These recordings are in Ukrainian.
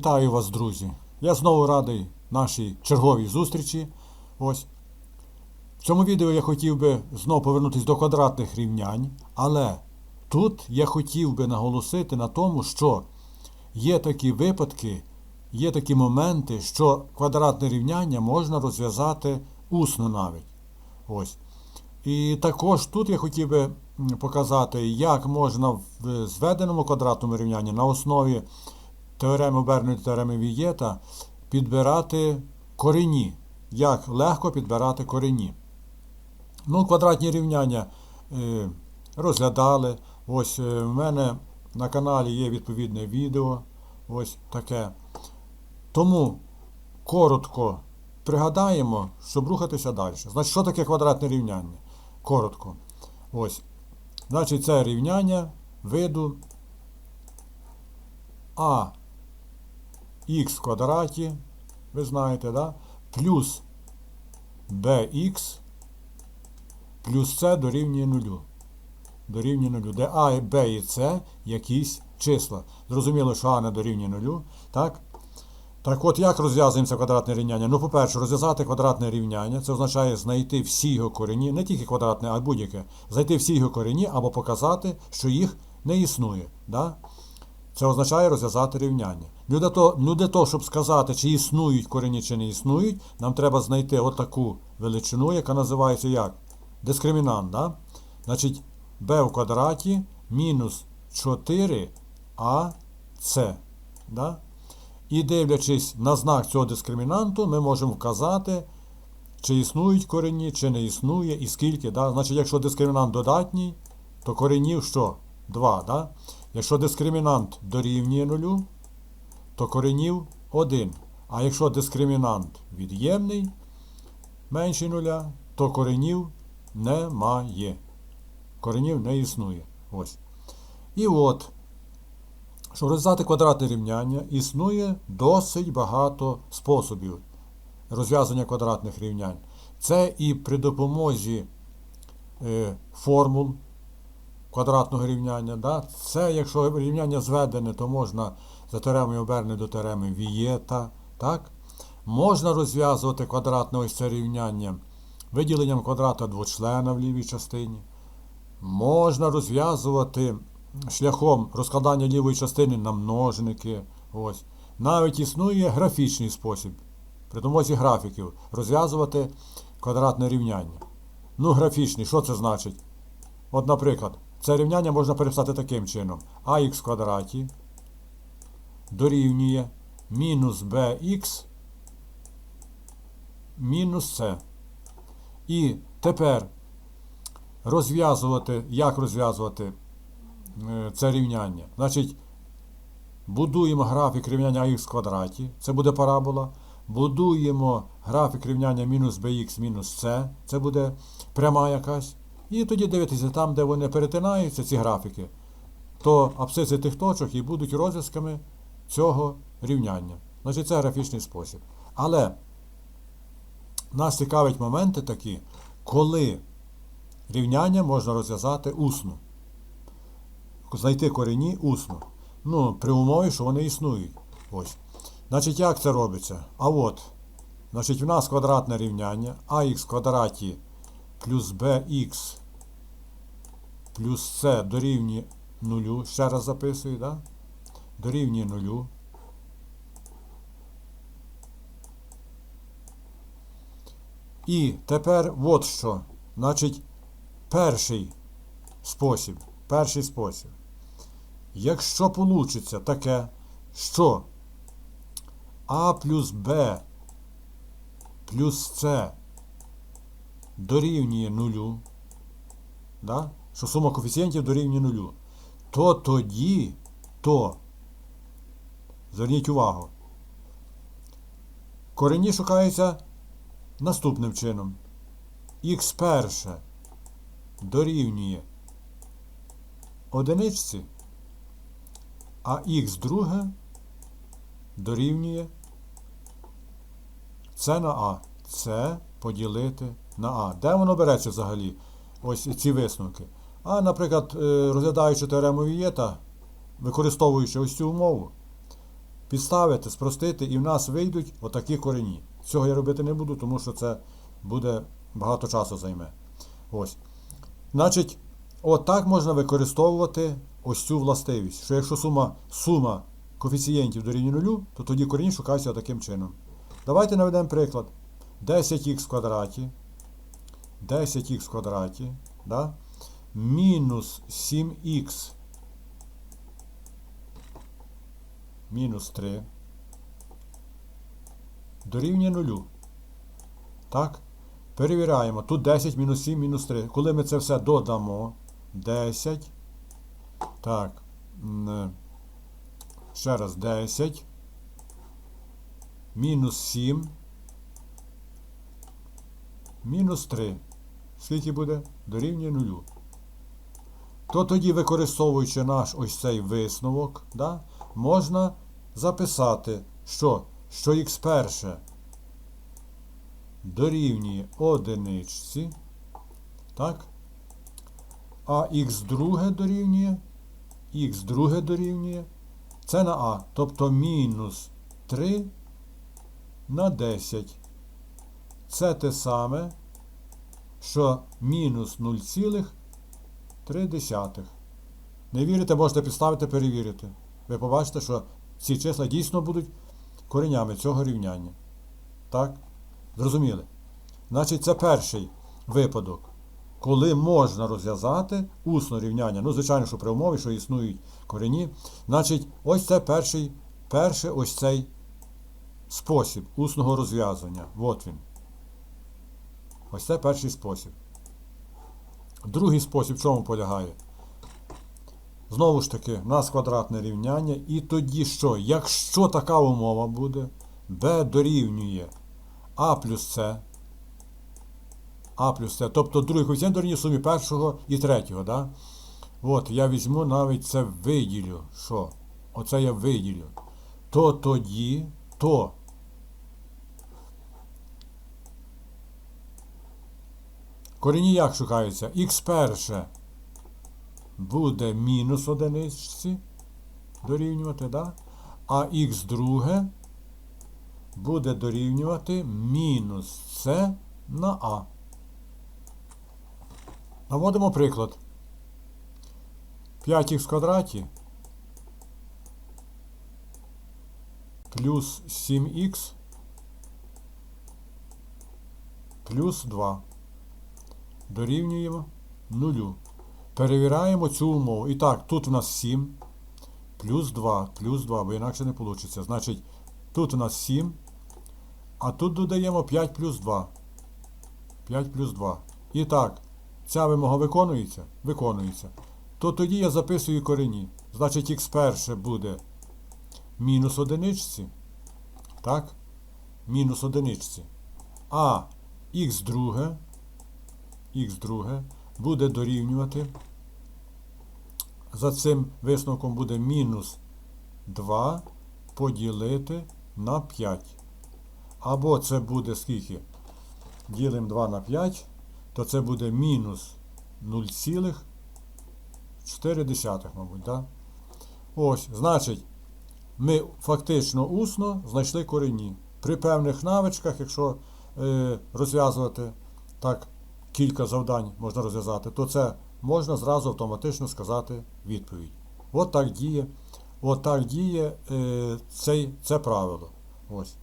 Вітаю вас, друзі! Я знову радий нашій черговій зустрічі. Ось. В цьому відео я хотів би знову повернутися до квадратних рівнянь, але тут я хотів би наголосити на тому, що є такі випадки, є такі моменти, що квадратне рівняння можна розв'язати усно навіть. Ось. І також тут я хотів би показати, як можна в зведеному квадратному рівнянні на основі теореми Берна і теореми Вієта підбирати корені. Як легко підбирати корені. Ну, квадратні рівняння е, розглядали. Ось е, в мене на каналі є відповідне відео. Ось таке. Тому коротко пригадаємо, щоб рухатися далі. Значить, що таке квадратне рівняння? Коротко. Ось. Значить, це рівняння виду а х в квадраті, ви знаєте, да? плюс bx плюс c дорівнює нулю. Дорівнює нулю. Де а, b і c якісь числа. Зрозуміло, що а не дорівнює нулю. Так? Так от, як розв'язуємо квадратне рівняння? Ну, по-перше, розв'язати квадратне рівняння, це означає знайти всі його корені, не тільки квадратне, а будь-яке. Знайти всі його корені або показати, що їх не існує. Да? Це означає розв'язати рівняння. Ну, для того, ну, для того, щоб сказати, чи існують корені, чи не існують, нам треба знайти отаку величину, яка називається як? Дискримінант. Да? Значить, b в квадраті мінус 4ac. Да? І дивлячись на знак цього дискримінанту, ми можемо вказати, чи існують корені, чи не існує, і скільки. Да? Значить, якщо дискримінант додатній, то коренів що? 2. Да? Якщо дискримінант дорівнює нулю, то коренів 1. А якщо дискримінант від'ємний, менший нуля, то коренів немає. Коренів не існує. Ось. І от, щоб розв'язати квадратне рівняння, існує досить багато способів розв'язання квадратних рівнянь. Це і при допомозі е, формул квадратного рівняння. Да? Це, якщо рівняння зведене, то можна за теоремою Берне до теореми Вієта. Так? Можна розв'язувати квадратне ось це рівняння виділенням квадрата двочлена в лівій частині. Можна розв'язувати шляхом розкладання лівої частини на множники. Ось. Навіть існує графічний спосіб при допомозі графіків розв'язувати квадратне рівняння. Ну, графічний, що це значить? От, наприклад, це рівняння можна переписати таким чином. ах в квадраті дорівнює мінус bx мінус c. І тепер розв'язувати, як розв'язувати е, це рівняння? Значить, будуємо графік рівняння ах в квадраті, це буде парабола. Будуємо графік рівняння мінус bx мінус c, це буде пряма якась. І тоді дивитися там, де вони перетинаються, ці графіки, то абсциси тих точок і будуть розв'язками цього рівняння. Значить, це графічний спосіб. Але нас цікавить моменти такі, коли рівняння можна розв'язати усно. Знайти корені усно. Ну, при умові, що вони існують. Ось. Значить, як це робиться? А от, значить, в нас квадратне рівняння ах в квадраті плюс bx плюс c дорівнює нулю. Ще раз записую, да? Дорівнює нулю. І тепер от що. Значить, перший спосіб. Перший спосіб. Якщо вийде таке, що а плюс Б плюс С дорівнює нулю, да? що сума коефіцієнтів дорівнює нулю, то тоді, то, зверніть увагу, корені шукаються наступним чином. Х перше дорівнює одиничці, а х друге дорівнює С на А. С поділити на А. Де воно береться взагалі? Ось ці висновки. А, наприклад, е, розглядаючи теорему Вієта, використовуючи ось цю умову, підставити, спростити, і в нас вийдуть отакі корені. Цього я робити не буду, тому що це буде багато часу займе. Ось. Значить, отак можна використовувати ось цю властивість, що якщо сума, сума коефіцієнтів дорівнює нулю, то тоді корінь шукається таким чином. Давайте наведемо приклад. 10х в квадраті. 10х в квадраті. Да? Мінус 7х мінус 3 дорівнює нулю. Так? Перевіряємо. Тут 10 мінус 7 мінус 3. Коли ми це все додамо, 10. Так. Ще раз 10. Мінус 7. Мінус 3. Скільки буде? Дорівнює нулю. То тоді, використовуючи наш ось цей висновок, да, можна записати, що, що х перше дорівнює одиничці, так? А х друге дорівнює, х друге дорівнює, це на А, тобто мінус 3 на 10. Це те саме, що мінус 0,3. Не вірите, можете підставити, перевірити. Ви побачите, що ці числа дійсно будуть коренями цього рівняння. Так? Зрозуміли? Значить, це перший випадок, коли можна розв'язати усне рівняння. Ну, звичайно, що при умові, що існують корені. Значить, ось це перший, перший ось цей спосіб усного розв'язання. От він. Ось це перший спосіб. Другий спосіб в чому полягає? Знову ж таки, в нас квадратне рівняння. І тоді що? Якщо така умова буде, b дорівнює а плюс С, А плюс С, тобто другий коефіцієнт дорівнює сумі першого і третього. Да? От, я візьму навіть це виділю. Що? Оце я виділю. То тоді, то. Корені як шукаються? Х перше буде мінус одиничці дорівнювати, да? а х друге буде дорівнювати мінус С на А. Наводимо приклад. 5х в квадраті плюс 7х плюс 2 дорівнюємо 0. Перевіряємо цю умову. І так, тут у нас 7 плюс 2, плюс 2, бо інакше не вийде. Значить, тут у нас 7, а тут додаємо 5 плюс 2. 5 плюс 2. І так, ця вимога виконується? Виконується. То тоді я записую корені. Значить, х перше буде мінус одиничці. Так? Мінус одиничці. А х друге, х друге буде дорівнювати. За цим висновком буде мінус 2 поділити на 5. Або це буде скільки? Ділимо 2 на 5, то це буде мінус 0,4, мабуть. Да? Ось, значить, ми фактично усно знайшли корені. При певних навичках, якщо е, розв'язувати так, кілька завдань можна розв'язати, то це можна зразу автоматично сказати відповідь. От так діє, от так діє е, цей, це правило. Ось.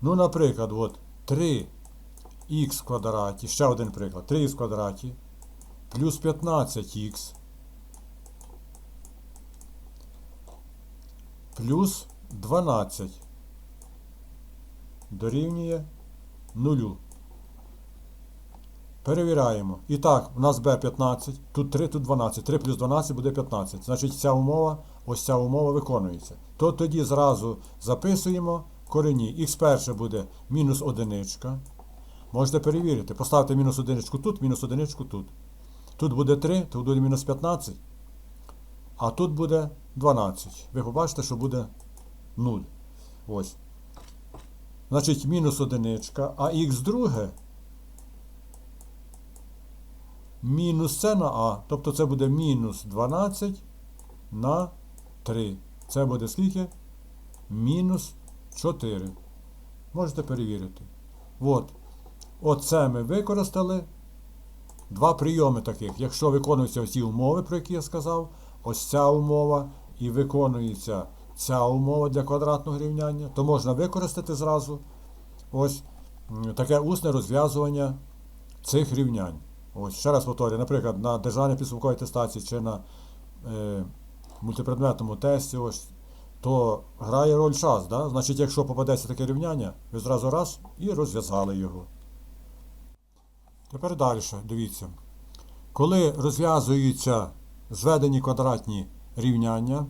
Ну, наприклад, от 3х в квадраті, ще один приклад, 3х в квадраті плюс 15х плюс 12 дорівнює 0. Перевіряємо. І так, у нас b15, тут 3, тут 12. 3 плюс 12 буде 15. Значить, ця умова, ось ця умова виконується. То тоді зразу записуємо корені. Х перше буде мінус одиничка. Можете перевірити. Поставте мінус одиничку тут, мінус одиничку тут. Тут буде 3, тут буде мінус 15. А тут буде 12. Ви побачите, що буде 0. Ось. Значить, мінус одиничка, а х друге мінус С на А. Тобто це буде мінус 12 на 3. Це буде скільки? мінус 4. Можете перевірити. От. Оце ми використали. Два прийоми таких. Якщо виконуються ці умови, про які я сказав, ось ця умова і виконується ця умова для квадратного рівняння, то можна використати зразу ось таке усне розв'язування цих рівнянь. Ось, ще раз повторюю, наприклад, на державній підсумковій атестації чи на е, мультипредметному тесті, ось, то грає роль час. Да? Значить, якщо попадеться таке рівняння, ви зразу раз і розв'язали його. Тепер далі, дивіться. Коли розв'язуються зведені квадратні рівняння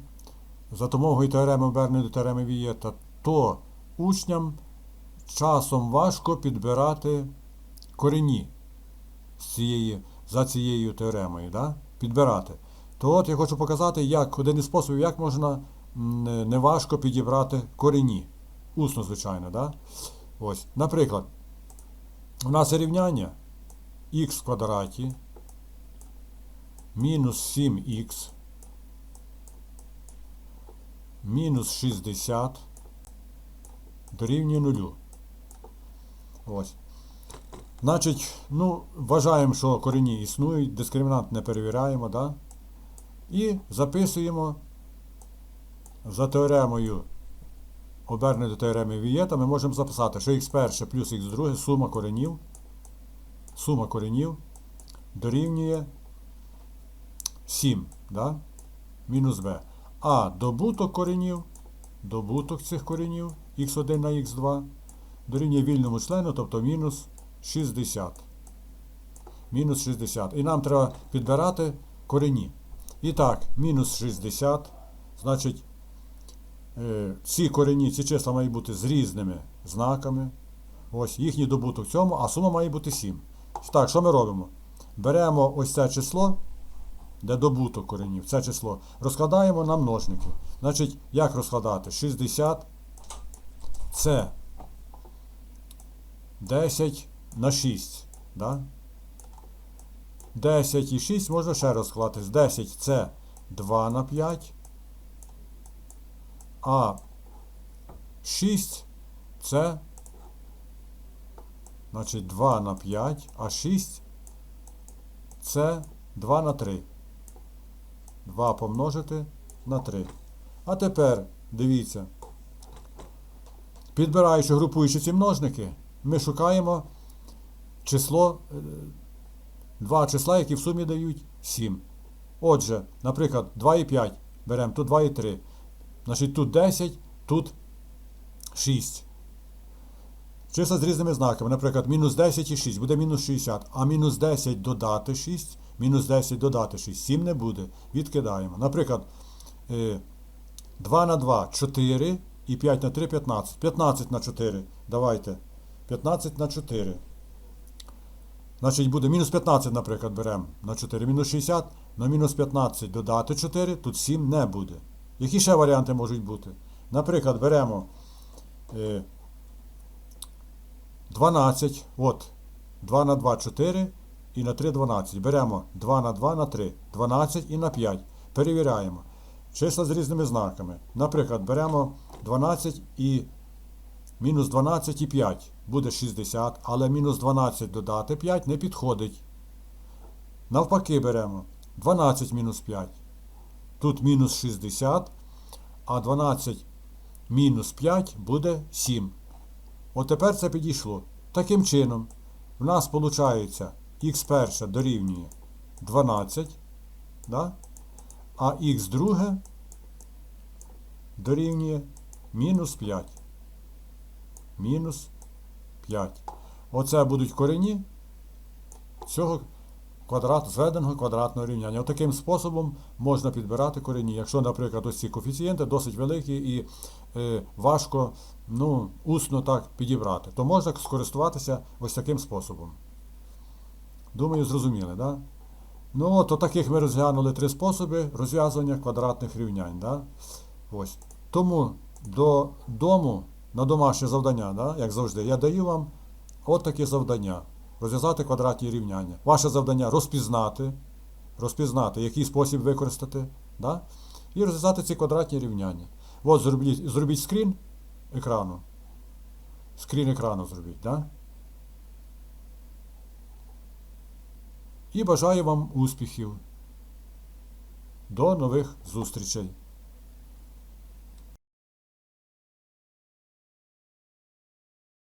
за допомогою теореми обернення до теореми Вієта, то учням часом важко підбирати корені цієї, за цією теоремою. Да? Підбирати. То от я хочу показати, як один із способів, як можна неважко підібрати корені. Усно, звичайно. Да? Ось. Наприклад, у нас є рівняння х в квадраті мінус 7х мінус 60 дорівнює нулю. Ось. Значить, ну, вважаємо, що корені існують, дискримінант не перевіряємо, да? і записуємо за теоремою обернення до теореми Вієта, ми можемо записати, що х перше плюс х друге сума коренів, сума коренів дорівнює 7, да? мінус b. А добуток коренів, добуток цих коренів х1 на х2 дорівнює вільному члену, тобто мінус 60. Мінус 60. І нам треба підбирати корені. І так, мінус 60. Значить, е, ці корені, ці числа мають бути з різними знаками. Ось їхній добуток в цьому, а сума має бути 7. Так, що ми робимо? Беремо ось це число, де добуток коренів, це число, розкладаємо на множники. Значить, як розкладати? 60 це 10 на 6. Да? 10 і 6 можна ще розклати. 10 це 2 на 5. А 6 це значить 2 на 5, а 6 це 2 на 3. 2 помножити на 3. А тепер дивіться. Підбираючи, групуючи ці множники, ми шукаємо число, е, два числа, які в сумі дають 7. Отже, наприклад, 2 і 5 беремо, тут 2 і 3. Значить, тут 10, тут 6. Числа з різними знаками. Наприклад, мінус 10 і 6 буде мінус 60. А мінус 10 додати 6, мінус 10 додати 6. 7 не буде. Відкидаємо. Наприклад, е, 2 на 2 4 і 5 на 3 15. 15 на 4. Давайте. 15 на 4. Значить, буде мінус 15, наприклад, беремо на 4. Мінус 60, на мінус 15 додати 4, тут 7 не буде. Які ще варіанти можуть бути? Наприклад, беремо е, 12, от, 2 на 2 4 і на 3 12. Беремо 2 на 2 на 3, 12 і на 5. Перевіряємо. Числа з різними знаками. Наприклад, беремо 12 і мінус 12 і 5 буде 60, але мінус 12 додати 5 не підходить. Навпаки беремо 12 мінус 5. Тут мінус 60, а 12 мінус 5 буде 7. От тепер це підійшло. Таким чином, в нас виходить х перше дорівнює 12, да? а х друге дорівнює мінус 5. Мінус 5. Оце будуть корені цього квадрат, зведеного квадратного рівняння. Отаким способом можна підбирати корені. Якщо, наприклад, ось ці коефіцієнти досить великі і е, важко ну, усно так підібрати, то можна скористуватися ось таким способом. Думаю, зрозуміли, да? Ну, от таких ми розглянули три способи розв'язування квадратних рівнянь. Да? Ось. Тому до дому на домашнє завдання, да? як завжди, я даю вам от таке завдання. Розв'язати квадратні рівняння. Ваше завдання розпізнати, розпізнати, який спосіб використати. да? І розв'язати ці квадратні рівняння. От зробіть зробіть скрін екрану. Скрін екрану зробіть. Да? І бажаю вам успіхів. До нових зустрічей!